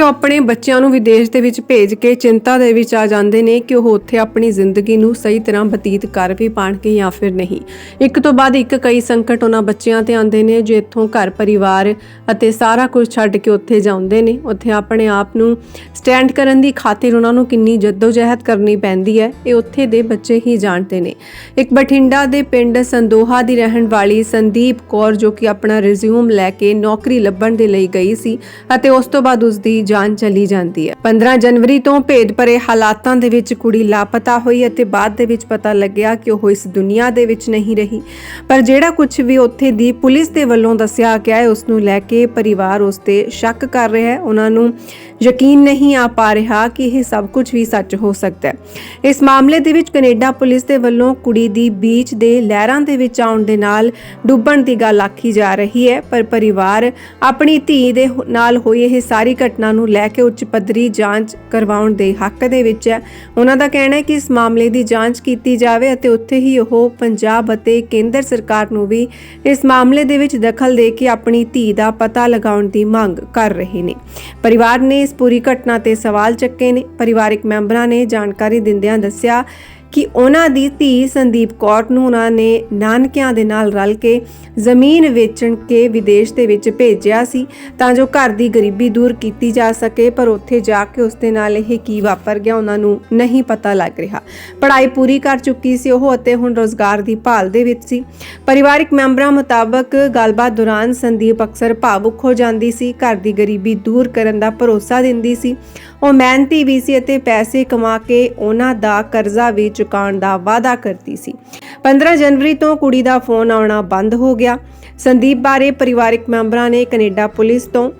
ਮਾਪਿਓ ਆਪਣੇ ਬੱਚਿਆਂ ਨੂੰ ਵਿਦੇਸ਼ ਦੇ ਵਿੱਚ ਭੇਜ ਕੇ ਚਿੰਤਾ ਦੇ ਵਿੱਚ ਆ ਜਾਂਦੇ ਨੇ ਕਿ ਉਹ ਉੱਥੇ ਆਪਣੀ ਜ਼ਿੰਦਗੀ ਨੂੰ ਸਹੀ ਤਰ੍ਹਾਂ ਬਤੀਤ ਕਰ ਵੀ ਪਾਣਗੇ ਜਾਂ ਫਿਰ ਨਹੀਂ। ਇੱਕ ਤੋਂ ਬਾਅਦ ਇੱਕ ਕਈ ਸੰਕਟ ਉਹਨਾਂ ਬੱਚਿਆਂ ਤੇ ਆਉਂਦੇ ਨੇ, ਜੋ ਇੱਥੋਂ ਘਰ ਪਰਿਵਾਰ ਅਤੇ ਸਾਰਾ ਕੁਝ ਛੱਡ ਕੇ ਉੱਥੇ ਜਾਂਦੇ ਨੇ, ਉੱਥੇ ਆਪਣੇ ਆਪ ਨੂੰ ਸਟੈਂਡ ਕਰਨ ਦੀ ਖਾਤਰ ਉਹਨਾਂ ਨੂੰ ਕਿੰਨੀ ਜਦੋਜਹਿਦ ਕਰਨੀ ਪੈਂਦੀ ਹੈ, ਇਹ ਉੱਥੇ ਦੇ ਬੱਚੇ ਹੀ ਜਾਣਦੇ ਨੇ। ਇੱਕ ਬਠਿੰਡਾ ਦੇ ਪਿੰਡ ਸੰਦੋਹਾ ਦੀ ਰਹਿਣ ਵਾਲੀ ਸੰਦੀਪ ਕੌਰ ਜੋ ਕਿ ਆਪਣਾ ਰਿਜ਼ਿਊਮ ਲੈ ਕੇ ਨੌਕਰੀ ਲੱਭਣ ਦੇ ਲਈ ਗਈ ਸੀ ਅਤੇ ਉਸ ਤੋਂ ਬਾਅਦ ਉਸ ਦੀ ਜਾਨ ਚਲੀ ਜਾਂਦੀ ਹੈ। 15 ਜਨਵਰੀ ਤੋਂ ਭੇਦ ਭਰੇ ਹਾਲਾਤਾਂ ਦੇ ਵਿੱਚ ਕੁੜੀ ਲਾਪਤਾ ਹੋਈ ਅਤੇ ਬਾਅਦ ਦੇ ਵਿੱਚ ਪਤਾ ਲੱਗਿਆ ਕਿ ਉਹ ਇਸ ਦੁਨੀਆ ਦੇ ਵਿੱਚ ਨਹੀਂ ਰਹੀ। ਪਰ ਜਿਹੜਾ ਕੁਝ ਵੀ ਉੱਥੇ ਦੀ ਪੁਲਿਸ ਦੇ ਵੱਲੋਂ ਦੱਸਿਆ ਗਿਆ ਹੈ ਉਸ ਨੂੰ ਲੈ ਕੇ ਪਰਿਵਾਰ ਉਸ ਤੇ ਸ਼ੱਕ ਕਰ ਰਿਹਾ ਹੈ। ਉਹਨਾਂ ਨੂੰ ਯਕੀਨ ਨਹੀਂ ਆ ਪਾ ਰਿਹਾ ਕਿ ਇਹ ਸਭ ਕੁਝ ਵੀ ਸੱਚ ਹੋ ਸਕਦਾ ਹੈ। ਇਸ ਮਾਮਲੇ ਦੇ ਵਿੱਚ ਕੈਨੇਡਾ ਪੁਲਿਸ ਦੇ ਵੱਲੋਂ ਕੁੜੀ ਦੀ ਬੀਚ ਦੇ ਲਹਿਰਾਂ ਦੇ ਵਿੱਚ ਆਉਣ ਦੇ ਨਾਲ ਡੁੱਬਣ ਦੀ ਗੱਲ ਆਖੀ ਜਾ ਰਹੀ ਹੈ। ਪਰ ਪਰਿਵਾਰ ਆਪਣੀ ਧੀ ਦੇ ਨਾਲ ਹੋਈ ਇਹ ਸਾਰੀ ਘਟਨਾ ਨੂੰ ਲੈ ਕੇ ਉੱਚ ਪੱਧਰੀ ਜਾਂਚ ਕਰਵਾਉਣ ਦੇ ਹੱਕ ਦੇ ਵਿੱਚ ਹੈ। ਉਹਨਾਂ ਦਾ ਕਹਿਣਾ ਹੈ ਕਿ ਇਸ ਮਾਮਲੇ ਦੀ ਜਾਂਚ ਕੀਤੀ ਜਾਵੇ ਅਤੇ ਉੱਥੇ ਹੀ ਉਹ ਪੰਜਾਬ ਅਤੇ ਕੇਂਦਰ ਸਰਕਾਰ ਨੂੰ ਵੀ ਇਸ ਮਾਮਲੇ ਦੇ ਵਿੱਚ ਦਖਲ ਦੇ ਕੇ ਆਪਣੀ ਧੀ ਦਾ ਪਤਾ ਲਗਾਉਣ ਦੀ ਮੰਗ ਕਰ ਰਹੇ ਨੇ। ਪਰਿਵਾਰ ਨੇ ਇਸ ਪੂਰੀ ਘਟਨਾ ਤੇ ਸਵਾਲ ਚੱਕੇ ਨੇ। ਪਰਿਵਾਰਕ ਮੈਂਬਰਾਂ ਨੇ ਜਾਣਕਾਰੀ ਦਿੰਦਿਆਂ ਦੱਸਿਆ ਕਿ ਉਹਨਾਂ ਦੀ ਧੀ ਸੰਦੀਪ ਕੌਰ ਨੂੰ ਉਹਨਾਂ ਨੇ ਨਾਨਕਿਆਂ ਦੇ ਨਾਲ ਰਲ ਕੇ ਜ਼ਮੀਨ ਵੇਚਣ ਕੇ ਵਿਦੇਸ਼ ਦੇ ਵਿੱਚ ਭੇਜਿਆ ਸੀ ਤਾਂ ਜੋ ਘਰ ਦੀ ਗਰੀਬੀ ਦੂਰ ਕੀਤੀ ਜਾ ਸਕੇ, ਪਰ ਉੱਥੇ ਜਾ ਕੇ ਉਸ ਦੇ ਨਾਲ ਇਹ ਕੀ ਵਾਪਰ ਗਿਆ ਉਹਨਾਂ ਨੂੰ ਨਹੀਂ ਪਤਾ ਲੱਗ ਰਿਹਾ। ਪੜ੍ਹਾਈ ਪੂਰੀ ਕਰ ਚੁੱਕੀ ਸੀ ਉਹ ਅਤੇ ਹੁਣ ਰੋਜ਼ਗਾਰ ਦੀ ਭਾਲ ਦੇ ਵਿੱਚ ਸੀ। ਪਰਿਵਾਰਕ ਮੈਂਬਰਾਂ ਮੁਤਾਬਕ ਗੱਲਬਾਤ ਦੌਰਾਨ ਸੰਦੀਪ ਅਕਸਰ ਭਾਵੁਕ ਹੋ ਜਾਂਦੀ ਸੀ, ਘਰ ਦੀ ਗਰੀਬੀ ਦੂਰ ਕਰਨ ਦਾ ਭਰੋਸਾ ਦਿੰਦੀ ਸੀ। ਉਹ ਮਿਹਨਤੀ ਵੀ ਸੀ ਅਤੇ ਪੈਸੇ ਕਮਾ ਕੇ ਉਹਨਾਂ ਦਾ ਕਰਜ਼ਾ ਵੀ ਚੁਕਾਉਣ ਦਾ ਵਾਅਦਾ ਕਰਦੀ ਸੀ। 15 ਜਨਵਰੀ ਤੋਂ ਕੁੜੀ ਦਾ ਫੋਨ ਆਉਣਾ ਬੰਦ ਹੋ ਗਿਆ। ਸੰਦੀਪ ਬਾਰੇ ਪਰਿਵਾਰਕ ਮੈਂਬਰਾਂ ਨੇ ਕੈਨੇਡਾ ਪੁਲਿਸ ਤੋਂ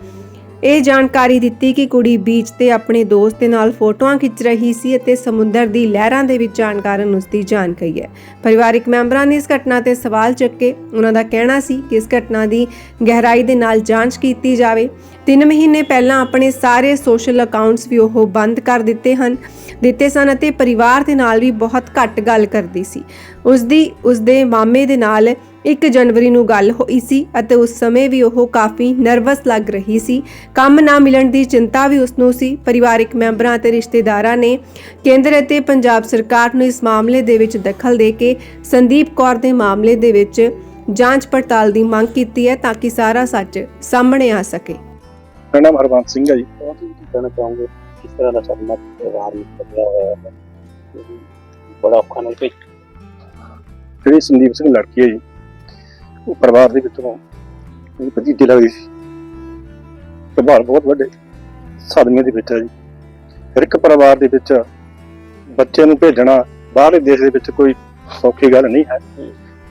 ਇਹ ਜਾਣਕਾਰੀ ਦਿੱਤੀ ਕਿ ਕੁੜੀ ਬੀਚ ਤੇ ਆਪਣੇ ਦੋਸਤ ਦੇ ਨਾਲ ਫੋਟੋਆਂ ਖਿੱਚ ਰਹੀ ਸੀ ਅਤੇ ਸਮੁੰਦਰ ਦੀ ਲਹਿਰਾਂ ਦੇ ਵਿੱਚ ਜਾਣ ਕਾਰਨ ਉਸ ਦੀ ਜਾਨ ਗਈ ਹੈ। ਪਰਿਵਾਰਕ ਮੈਂਬਰਾਂ ਨੇ ਇਸ ਘਟਨਾ ਤੇ ਸਵਾਲ ਚੱਕੇ। ਉਹਨਾਂ ਦਾ ਕਹਿਣਾ ਸੀ ਕਿ ਇਸ ਘਟਨਾ ਦੀ ਗਹਿਰਾਈ ਦੇ ਨਾਲ ਜਾਂਚ ਕੀਤੀ ਜਾਵੇ। 3 ਮਹੀਨੇ ਪਹਿਲਾਂ ਆਪਣੇ ਸਾਰੇ ਸੋਸ਼ਲ ਅਕਾਊਂਟਸ ਵੀ ਉਹ ਬੰਦ ਕਰ ਦਿੱਤੇ ਹਨ, ਦਿੱਤੇ ਸਨ ਅਤੇ ਪਰਿਵਾਰ ਦੇ ਨਾਲ ਵੀ ਬਹੁਤ ਘੱਟ ਗੱਲ ਕਰਦੀ ਸੀ। ਉਸ ਦੀ ਉਸ ਦੇ ਮਾਮੇ ਦੇ ਨਾਲ 1 ਜਨਵਰੀ ਨੂੰ ਗੱਲ ਹੋਈ ਸੀ ਅਤੇ ਉਸ ਸਮੇਂ ਵੀ ਉਹ ਕਾਫੀ ਨਰਵਸ ਲੱਗ ਰਹੀ ਸੀ। ਕੰਮ ਨਾ ਮਿਲਣ ਦੀ ਚਿੰਤਾ ਵੀ ਉਸ ਨੂੰ ਸੀ। ਪਰਿਵਾਰਕ ਮੈਂਬਰਾਂ ਅਤੇ ਰਿਸ਼ਤੇਦਾਰਾਂ ਨੇ ਕੇਂਦਰ ਅਤੇ ਪੰਜਾਬ ਸਰਕਾਰ ਨੂੰ ਇਸ ਮਾਮਲੇ ਦੇ ਵਿੱਚ ਦਖਲ ਦੇ ਕੇ ਸੰਦੀਪ ਕੌਰ ਦੇ ਮਾਮਲੇ ਦੇ ਵਿੱਚ ਜਾਂਚ ਪੜਤਾਲ ਦੀ ਮੰਗ ਕੀਤੀ ਹੈ ਤਾਂ ਕਿ ਸਾਰਾ ਸੱਚ ਸਾਹਮਣੇ ਆ ਸਕੇ। ਮੇਰਾ ਨਾਮ ਹਰਵੰਤ ਸਿੰਘ ਹੈ ਜੀ। ਉਹ ਤੁਸੀਂ ਕੀ ਕਹਿਣਾ ਚਾਹੋਗੇ? ਕਿਸ ਤਰ੍ਹਾਂ ਦਾ ਸਦਮਾ ਪਰਿਵਾਰ ਨੂੰ ਪੱਲਿਆ ਹੋਇਆ ਹੈ? ਬੜਾ ਔਖਾ ਨਾਲ ਭੇਜ ਜਿਹੜੀ ਸੰਦੀਪ ਸਿੰਘ ਲੜਕੀ ਹੈ ਜੀ ਉਹ ਪਰਿਵਾਰ ਦੇ ਵਿੱਚੋਂ ਮੇਰੀ ਭਤੀਜੀ ਲੱਗਦੀ ਸੀ। ਪਰਿਵਾਰ ਬਹੁਤ ਵੱਡੇ ਸਦਮੇ ਦੇ ਵਿੱਚ ਹੈ ਜੀ। ਹਰ ਇੱਕ ਪਰਿਵਾਰ ਦੇ ਵਿੱਚ ਬੱਚੇ ਨੂੰ ਭੇਜਣਾ, ਬਾਹਰਲੇ ਦੇਸ਼ ਦੇ ਵਿੱਚ ਕੋਈ ਸੌਖੀ ਗੱਲ ਨਹੀਂ ਹੈ।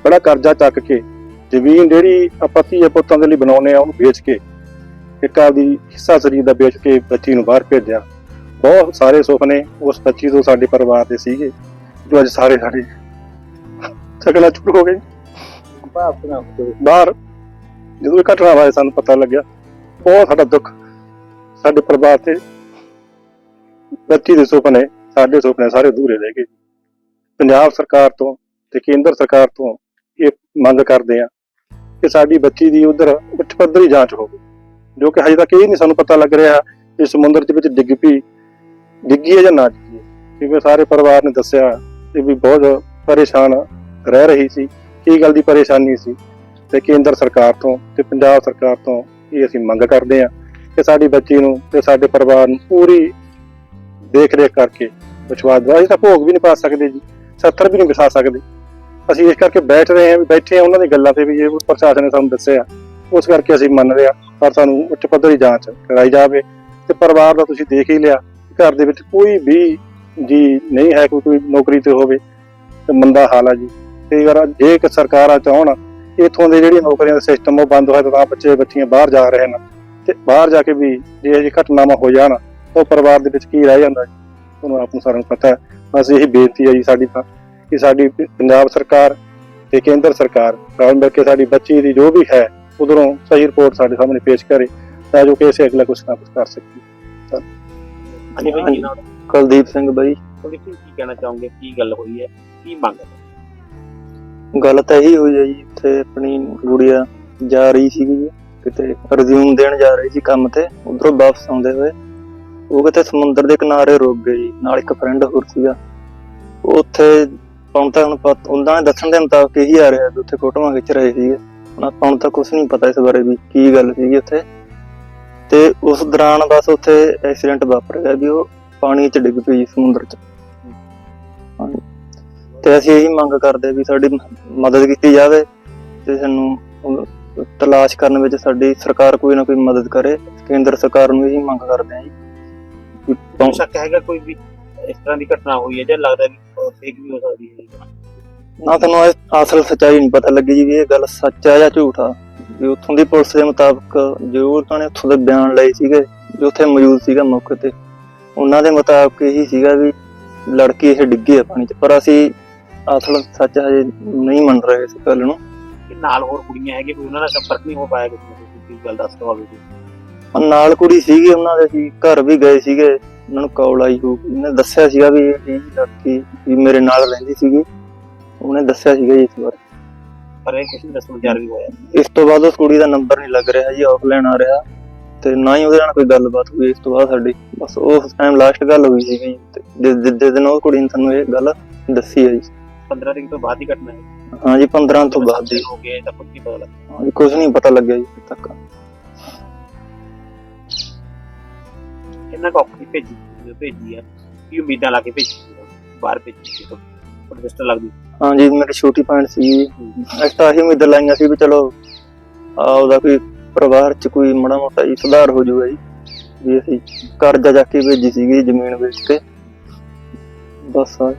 ਬੜਾ ਕਰਜ਼ਾ ਚੱਕ ਕੇ ਜ਼ਮੀਨ ਜਿਹੜੀ ਆਪਾਂ ਧੀਏ ਪੁੱਤਾਂ ਦੇ ਲਈ ਬਣਾਉਨੇ ਆ ਉਹਨੂੰ ਵੇਚ ਕੇ ਇੱਕ ਆਪਦੀ ਹਿੱਸਾ ਸਰੀਰ ਦਾ ਵੇਚ ਕੇ ਬੱਚੀ ਨੂੰ ਬਾਹਰ ਭੇਜਿਆ। ਬਹੁਤ ਸਾਰੇ ਸੁਪਨੇ ਉਸ ਬੱਚੀ ਤੋਂ ਸਾਡੇ ਪਰਿਵਾਰ ਦੇ ਸੀਗੇ, ਜੋ ਅੱਜ ਸਾਰੇ ਸਾਡੇ ਸਕਲਾ ਚੁੱਪ ਹੋ ਗਏ। ਭਾਵ ਬਾਹਰ ਜਦੋਂ ਇਹ ਘਟਨਾ ਬਾਰੇ ਸਾਨੂੰ ਪਤਾ ਲੱਗਿਆ, ਬਹੁਤ ਸਾਡਾ ਦੁੱਖ, ਸਾਡੇ ਪਰਿਵਾਰ ਤੇ ਬੱਚੀ ਦੇ ਸੁਪਨੇ ਸਾਡੇ ਸੁਪਨੇ ਸਾਰੇ ਅਧੂਰੇ ਰਹਿ ਗਏ। ਪੰਜਾਬ ਸਰਕਾਰ ਤੋਂ ਤੇ ਕੇਂਦਰ ਸਰਕਾਰ ਤੋਂ ਇਹ ਮੰਗ ਕਰਦੇ ਆ ਕਿ ਸਾਡੀ ਬੱਚੀ ਦੀ ਉਧਰ ਉੱਚ ਪੱਧਰੀ ਜਾਂਚ ਹੋਵੇ, ਜੋ ਕਿ ਹਜੇ ਤੱਕ ਇਹ ਨਹੀਂ ਸਾਨੂੰ ਪਤਾ ਲੱਗ ਰਿਹਾ ਕਿ ਸਮੁੰਦਰ ਦੇ ਵਿੱਚ ਡਿੱਗ ਪਈ, ਡਿੱਗੀ ਹੈ ਜਾਂ ਨਾ ਡਿੱਗੀ ਕਿਉਂਕਿ ਸਾਰੇ ਪਰਿਵਾਰ ਨੇ ਦੱਸਿਆ ਕਿ ਵੀ ਬਹੁਤ ਪਰੇਸ਼ਾਨ ਰਹਿ ਰਹੀ ਸੀ। ਕੀ ਗੱਲ ਦੀ ਪਰੇਸ਼ਾਨੀ ਸੀ ਤੇ ਕੇਂਦਰ ਸਰਕਾਰ ਤੋਂ ਤੇ ਪੰਜਾਬ ਸਰਕਾਰ ਤੋਂ ਇਹ ਅਸੀਂ ਮੰਗ ਕਰਦੇ ਹਾਂ ਕਿ ਸਾਡੀ ਬੱਚੀ ਨੂੰ ਤੇ ਸਾਡੇ ਪਰਿਵਾਰ ਨੂੰ ਪੂਰੀ ਦੇਖ ਰੇਖ ਕਰਕੇ ਵਿਸ਼ਵਾਸ ਦਵਾ ਅਸੀਂ ਤਾਂ ਭੋਗ ਵੀ ਨਹੀਂ ਪਾ ਸਕਦੇ ਜੀ 70 ਵੀ ਨਹੀਂ ਵਿਸਾ ਸਕਦੇ। ਅਸੀਂ ਇਸ ਕਰਕੇ ਬੈਠ ਰਹੇ ਹਾਂ ਵੀ ਬੈਠੇ ਹਾਂ ਉਹਨਾਂ ਦੀ ਗੱਲਾਂ ਤੇ ਵੀ ਇਹ ਪ੍ਰਸ਼ਾਸਨ ਨੇ ਸਾਨੂੰ ਦੱਸਿਆ। ਉਸ ਕਰਕੇ ਅਸੀਂ ਮੰਨ ਲਿਆ, ਪਰ ਸਾਨੂੰ ਉੱਚ ਪੱਧਰੀ ਜਾਂਚ ਕਰਾਈ ਜਾਵੇ ਤੇ ਪਰਿਵਾਰ ਦਾ ਤੁਸੀਂ ਦੇਖ ਹੀ ਲਿਆ, ਘਰ ਦੇ ਵਿੱਚ ਕੋਈ ਵੀ ਜੀ ਨਹੀਂ ਹੈ, ਕੋਈ ਕੋਈ ਨੌਕਰੀ ਤੇ ਹੋਵੇ, ਤੇ ਮੰਦਾ ਹਾਲ ਆ ਜੀ। ਤੇ ਅਗਰ ਜੇ ਇੱਕ ਸਰਕਾਰਾਂ ਚਾਹਣ ਇਥੋਂ ਦੇ ਜਿਹੜੀ ਨੌਕਰੀਆਂ ਦਾ ਸਿਸਟਮ ਉਹ ਬੰਦ ਹੋਇਆ ਤਾਂ ਬੱਚੇ ਬੱਚੀਆਂ ਬਾਹਰ ਜਾ ਰਹੇ ਨੇ ਤੇ ਬਾਹਰ ਜਾ ਕੇ ਵੀ ਜੇ ਇਹ ਘਟਨਾਵਾਂ ਹੋ ਜਾਣ ਤਾਂ ਉਹ ਪਰਿਵਾਰ ਦੇ ਵਿੱਚ ਕੀ ਰਹਿ ਜਾਂਦਾ ਜੀ? ਤੁਹਾਨੂੰ ਆਪ ਨੂੰ ਸਾਰਿਆਂ ਨੂੰ ਪਤਾ ਹੈ। ਬਸ ਇਹੀ ਬੇਨਤੀ ਹੈ ਜੀ ਸਾਡੀ ਤਾਂ ਕਿ ਸਾਡੀ ਪੰਜਾਬ ਸਰਕਾਰ ਤੇ ਕੇਂਦਰ ਸਰਕਾਰ ਰਲ ਮਿਲ ਕੇ ਸਾਡੀ ਬੱਚੀ ਦੀ ਜੋ ਵੀ ਹੈ ਉਧਰੋਂ ਸਹੀ ਰਿਪੋਰਟ ਸਾਡੇ ਸਾਹਮਣੇ ਪੇਸ਼ ਕਰੇ ਤਾਂ ਜੋ ਕਿ ਅਸੀਂ ਅਗਲਾ ਕੁਝ ਨਾ ਕੁਝ ਕਰ ਸਕੀਏ ਕੀ ਕੁਲਦੀਪ ਸਿੰਘ ਬਾਈ। ਤੁਹਾਡੀ ਕੀ ਕਹਿਣਾ ਚਾਹੋਗੇ? ਕੀ ਗੱਲ ਹੋਈ ਹੈ? ਕੀ ਮੰਗ ਹੈ? ਗੱਲ ਤਾਂ ਇਹੀ ਹੋਈ ਹੈ ਜੀ ਇੱਥੇ ਆਪਣੀ ਗੁੜੀਆ ਜਾ ਰਹੀ ਸੀਗੀ ਜੀ, ਕਿਤੇ ਰਿਜ਼ਿਊਮ ਦੇਣ ਜਾ ਰਹੀ ਸੀ ਕੰਮ ਤੇ ਉਧਰੋਂ ਵਾਪਸ ਆਉਂਦੇ ਹੋਏ। ਉਹ ਕਿਤੇ ਸਮੁੰਦਰ ਦੇ ਕਿਨਾਰੇ ਰੁਕ ਗਏ ਜੀ ਨਾਲ ਇੱਕ ਫਰੈਂਡ ਹੋਰ ਸੀਗਾ। ਉਹ ਉੱਥੇ ਹੁਣ ਤਾਂ ਹੁਣ ਉਹਨਾਂ ਨੇ ਦੱਸਣ ਦੇ ਮੁਤਾਬਕ ਇਹੀ ਆ ਰਿਹਾ ਵੀ ਉੱਥੇ ਫੋਟੋਆਂ ਖਿੱਚ ਰਹੇ ਸੀਗੇ। ਹੁਣ ਆਪਾਂ ਤਾਂ ਕੁਝ ਨਹੀਂ ਪਤਾ ਇਸ ਬਾਰੇ ਵੀ ਕੀ ਗੱਲ ਸੀਗੀ ਉੱਥੇ। ਤੇ ਉਸ ਦੌਰਾਨ ਬਸ ਉੱਥੇ ਐਕਸੀਡੈਂਟ ਵਾਪਰ ਗਿਆ ਵੀ ਉਹ ਪਾਣੀ 'ਚ ਡਿੱਗ ਪਈ ਜੀ ਸਮੁੰਦਰ 'ਚ। ਤੇ ਅਸੀਂ ਇਹੀ ਮੰਗ ਕਰਦੇ ਵੀ ਸਾਡੀ ਮਦਦ ਕੀਤੀ ਜਾਵੇ ਤੇ ਸਾਨੂੰ ਤਲਾਸ਼ ਕਰਨ ਵਿੱਚ ਸਾਡੀ ਸਰਕਾਰ ਕੋਈ ਨਾ ਕੋਈ ਮਦਦ ਕਰੇ। ਕੇਂਦਰ ਸਰਕਾਰ ਨੂੰ ਇਹੀ ਮੰਗ ਕਰਦੇ ਹਾਂ ਜੀ। ਵੀ ਹੋ ਪਹੁੰ- ਸਕਦਾ ਹੈਗਾ ਕੋਈ ਵੀ ਇਸ ਤਰ੍ਹਾਂ ਦੀ ਘਟਨਾ ਹੋਈ ਹੈ ਜਾਂ ਲੱਗਦਾ ਵੀ ਫੇਕ ਵੀ ਹੋ ਸਕਦੀ ਹੈ? ਨਾ ਤੁਹਾਨੂੰ ਅਸਲ ਸੱਚਾਈ ਨਹੀਂ ਪਤਾ ਲੱਗੀ ਜੀ ਵੀ ਇਹ ਗੱਲ ਸੱਚ ਆ ਜਾਂ ਝੂਠ ਆ। ਵੀ ਉੱਥੋਂ ਦੀ ਪੁਲਿਸ ਦੇ ਮੁਤਾਬਕ ਜੋ ਉਹਨਾਂ ਨੇ ਉੱਥੋਂ ਦੇ ਬਿਆਨ ਲਏ ਸੀਗੇ ਜੋ ਉੱਥੇ ਮੌਜੂਦ ਸੀਗਾ ਮੌਕੇ ਤੇ ਉਹਨਾਂ ਦੇ ਮੁਤਾਬਕ ਇਹੀ ਸੀਗਾ ਵੀ ਲੜਕੀ ਇਹ ਡਿੱਗੀ ਹੈ ਪਾਣੀ 'ਚ। ਪਰ ਅਸੀਂ ਅਸਲ ਸੱਚ ਹਜੇ ਨਹੀਂ ਮੰਨ ਰਹੇ ਇਸ ਗੱਲ ਨੂੰ। ਕਿ ਨਾਲ ਹੋਰ ਕੁੜੀਆਂ ਹੈਗੀਆਂ ਕੋਈ ਉਹਨਾਂ ਨਾਲ ਸੰਪਰਕ ਨਹੀਂ ਹੋ ਪਾਇਆ ਕਿਸੇ ਨੂੰ ਕੋਈ ਗੱਲ ਦੱਸ ਦੋ ਹੋਵੇ ਜੀ ਆਹ ਨਾਲ ਕੁੜੀ ਸੀਗੀ ਉਹਨਾਂ ਦੇ ਸੀ ਘਰ ਵੀ ਗਏ ਸੀਗੇ ਉਹਨਾਂ ਨੂੰ ਕਾਲ ਆਈ ਹੋ ਉਹਨੇ ਦੱਸਿਆ ਸੀਗਾ ਵੀ ਇਹ ਲੜਕੀ ਵੀ ਮੇਰੇ ਨਾਲ ਰਹਿੰਦੀ ਸੀਗੀ। ਉਹਨੇ ਦੱਸਿਆ ਸੀਗਾ ਜੀ ਇਸ ਬਾਰੇ। ਪਰ ਇਹ ਕਿਸੇ ਵਿਚਾਰ ਵੀ ਹੋਇਆ। ਇਸ ਤੋਂ ਬਾਅਦ ਉਸ ਕੁੜੀ ਦਾ ਨੰਬਰ ਨਹੀਂ ਲੱਗ ਰਿਹਾ ਜੀ ਆਫਲਾਈਨ ਆ ਰਿਹਾ। ਤੇ ਨਾ ਹੀ ਉਹਦੇ ਨਾਲ ਕੋਈ ਗੱਲਬਾਤ ਹੋਈ ਇਸ ਤੋਂ ਬਾਅਦ ਸਾਡੀ ਬਸ ਉਸ ਟਾਈਮ ਲਾਸਟ ਗੱਲ ਹੋਈ ਸੀਗੀ। ਜਿਸ ਦਿਨ ਉਹ ਕੁੜੀ ਨੇ ਸਾਨੂੰ ਇਹ ਗੱਲ ਦੱਸੀ ਹੈ ਜੀ। 15 ਤਰੀਕ ਤੋਂ ਬਾਅਦ ਹੀ ਘਟਨਾ ਹੈ। ਹਾਂਜੀ 15 ਤੋਂ ਬਾਅਦ ਜੀ। ਹੋ ਗਏ ਤਾਂ ਕੁਝ ਨਹੀਂ ਪਤਾ ਲੱਗਾ ਹਾਂਜੀ, ਕੁਝ ਨਹੀਂ ਪਤਾ ਲੱਗਿਆ ਜੀ ਹਜੇ ਤੱਕ। ਕਿੰਨਾ ਕੁ ਔਖੀ ਭੇਜੀ ਜੋ ਭੇਜੀ ਹੈ ਕੀ ਉਮੀਦਾਂ ਲਾ ਕੇ ਭੇਜੀ ਸੀ? ਬਾਹਰ ਭੇਜੀ ਸੀ ਪ੍ਰੋਟੈਸਟ ਲੱਗਦੀ ਹਾਂਜੀ ਮੇਰੀ ਛੋਟੀ ਭੈਣ ਸੀ ਜੀ। ਅਸੀਂ ਤਾਂ ਇਹੀ ਉਮੀਦ ਲਾਈਆਂ ਸੀ ਵੀ ਚਲੋ ਆ ਉਹਦਾ ਕੋਈ ਪਰਿਵਾਰ ਚ ਕੋਈ ਮਾੜਾ ਮੋਟਾ ਜੀ ਸੁਧਾਰ ਹੋ ਜਾਊਗਾ ਜੀ। ਵੀ ਅਸੀਂ ਕਰਜ਼ਾ ਜਾ ਕੇ ਭੇਜੀ ਸੀਗੀ ਜ਼ਮੀਨ ਵੇਚ ਕੇ। ਬਸ ਆ।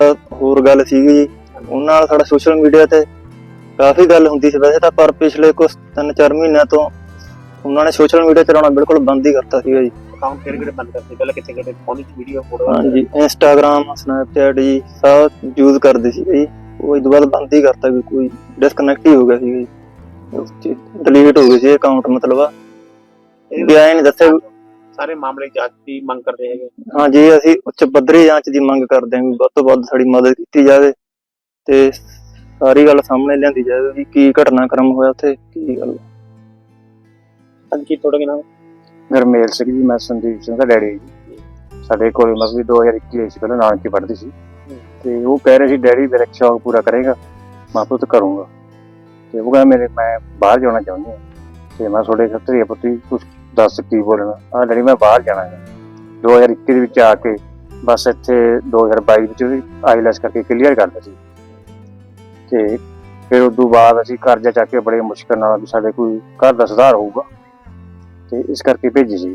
ਹੋਰ ਗੱਲ ਸੀਗੀ ਜੀ। ਉਹਨਾਂ ਨਾਲ ਸਾਡਾ ਸੋਸ਼ਲ ਮੀਡੀਆ ਤੇ ਕਾਫੀ ਗੱਲ ਹੁੰਦੀ ਸੀ। ਵੈਸੇ ਤਾਂ ਪਰ ਪਿਛਲੇ ਕੁਝ 3-4 ਮਹੀਨਿਆਂ ਤੋਂ ਉਹਨਾਂ ਨੇ ਸੋਸ਼ਲ ਮੀਡੀਆ ਚਲਾਉਣਾ ਬਿਲਕੁਲ ਬੰਦ ਹੀ ਕਰਤਾ ਸੀਗਾ ਜੀ। ਅਕਾਊਂਟ ਕਿਹੜੇ ਕਿਹੜੇ ਬੰਦ ਕਰਤੇ? ਪਹਿਲਾਂ ਕਿੱਥੇ ਕਿੱਥੇ? ਪਹੁੰਚ ਵੀਡੀਓ ਫੋਟੋ ਹਾਂਜੀ ਇੰਸਟਾਗ੍ਰam ਸਨੈਪਚੈਟ ਜੀ ਸਭ ਯੂਜ਼ ਕਰਦੇ ਸੀ ਜੀ। ਉਹ ਇਸ ਤੋਂ ਬਾਅਦ ਬੰਦ ਹੀ ਕਰਤਾ ਵੀ ਕੋਈ ਡਿਸਕਨੈਕਟ ਹੀ ਹੋ ਗਿਆ ਸੀ ਜੀ। ਡਿਲੀਟ ਹੋ ਗਈ ਸੀ ਅਕਾਊਂਟ ਮਤਲਬ। ਆ ਵੀ ਐਂ ਨਹੀਂ ਦੱਸਿਆ ਸਾਰੇ ਮਾਮਲੇ ਦੀ ਜਾਂਚ ਦੀ ਮੰਗ ਕਰਦੇ ਹੈਗੇ। ਹਾਂਜੀ ਅਸੀਂ ਉੱਚ ਪੱਧਰੀ ਜਾਂਚ ਦੀ ਮੰਗ ਕਰਦੇ ਹਾਂ ਵੀ ਵੱਧ ਤੋਂ ਵੱਧ ਸਾਡੀ ਮਦਦ ਕੀਤੀ ਜਾਵੇ ਤੇ ਸਾਰੀ ਗੱਲ ਸਾਹਮਣੇ ਲਿਆਂਦੀ ਜਾਵੇ ਵੀ ਕੀ ਘਟਨਾਕ੍ਰਮ ਹੋਇਆ ਉੱਥੇ ਕੀ ਗੱਲ। ਅੰਕੀ ਤੁਹਾਡਾ ਕੀ ਨਾਮ? ਗਰਮੇਲ ਸਿੰਘ ਜੀ ਮੈਂ ਸੰਦੀਪ ਸਿੰਘ ਦਾ ਡੈਡੀ ਜੀ। ਸਾਡੇ ਕੋਲ ਮਤਲਬ ਵੀ 2021 ਵਿੱਚ ਪਹਿਲਾਂ ਨਾਨਕੀ ਪੜ੍ਹਦੀ ਸੀ। ਤੇ ਉਹ ਕਹਿ ਰਹੇ ਸੀ ਡੈਡੀ ਮੇਰਾ ਸ਼ੌਕ ਪੂਰਾ ਕਰੇਗਾ ਮੈਂ ਪੁੱਤ ਕਰੂੰਗਾ। ਤੇ ਉਹ ਕਹਿੰਦਾ ਮੇਰੇ ਮੈਂ ਬਾਹਰ ਜਾਣਾ ਚਾਹੁੰਦੀ ਹਾਂ। ਤੇ ਮੈਂ ਤੁਹਾਡੇ ਖਤਰੀ ਪੁੱਤੀ ਕੁਝ ਦੱਸ ਕੀ ਬੋਲਣਾ ਆ ਡੈਡੀ ਮੈਂ ਬਾਹਰ ਜਾਣਾ ਹੈ। 2021 ਦੇ ਵਿੱਚ ਆ ਕੇ ਬਸ ਇੱਥੇ 2022 ਵਿੱਚ ਵੀ ਆਈਲੈਸ ਕਰਕੇ ਕਲੀਅਰ ਕਰਦਾ ਸੀ। ਤੇ ਫਿਰ ਉਸ ਤੋਂ ਬਾਅਦ ਅਸੀਂ ਕਰਜ਼ਾ ਚੱਕ ਕੇ ਬੜੇ ਮੁਸ਼ਕਲ ਨਾਲ ਵੀ ਸਾਡੇ ਕੋਈ ਘਰ ਦਾ ਸੁਧਾਰ ਹੋਊਗਾ। ਤੇ ਇਸ ਕਰਕੇ ਭੇਜੀ ਸੀ।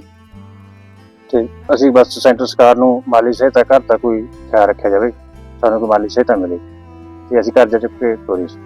ਤੇ ਅਸੀਂ ਬਸ ਸੈਂਟਰ ਸਰਕਾਰ ਨੂੰ ਮਾਲੀ ਸਹਾਇਤਾ ਘਰ ਦਾ ਕੋਈ ਖਿਆਲ ਰੱਖਿਆ ਜਾਵੇ। ਸਾਨੂੰ ਕੋਈ ਮਾਲੀ ਸਹਾਇਤਾ ਮਿਲੇ। ਤੇ ਅਸੀਂ ਕਰਜ਼ਾ ਚੁੱਕ ਕੇ ਤੋਰੀ ਸੀ।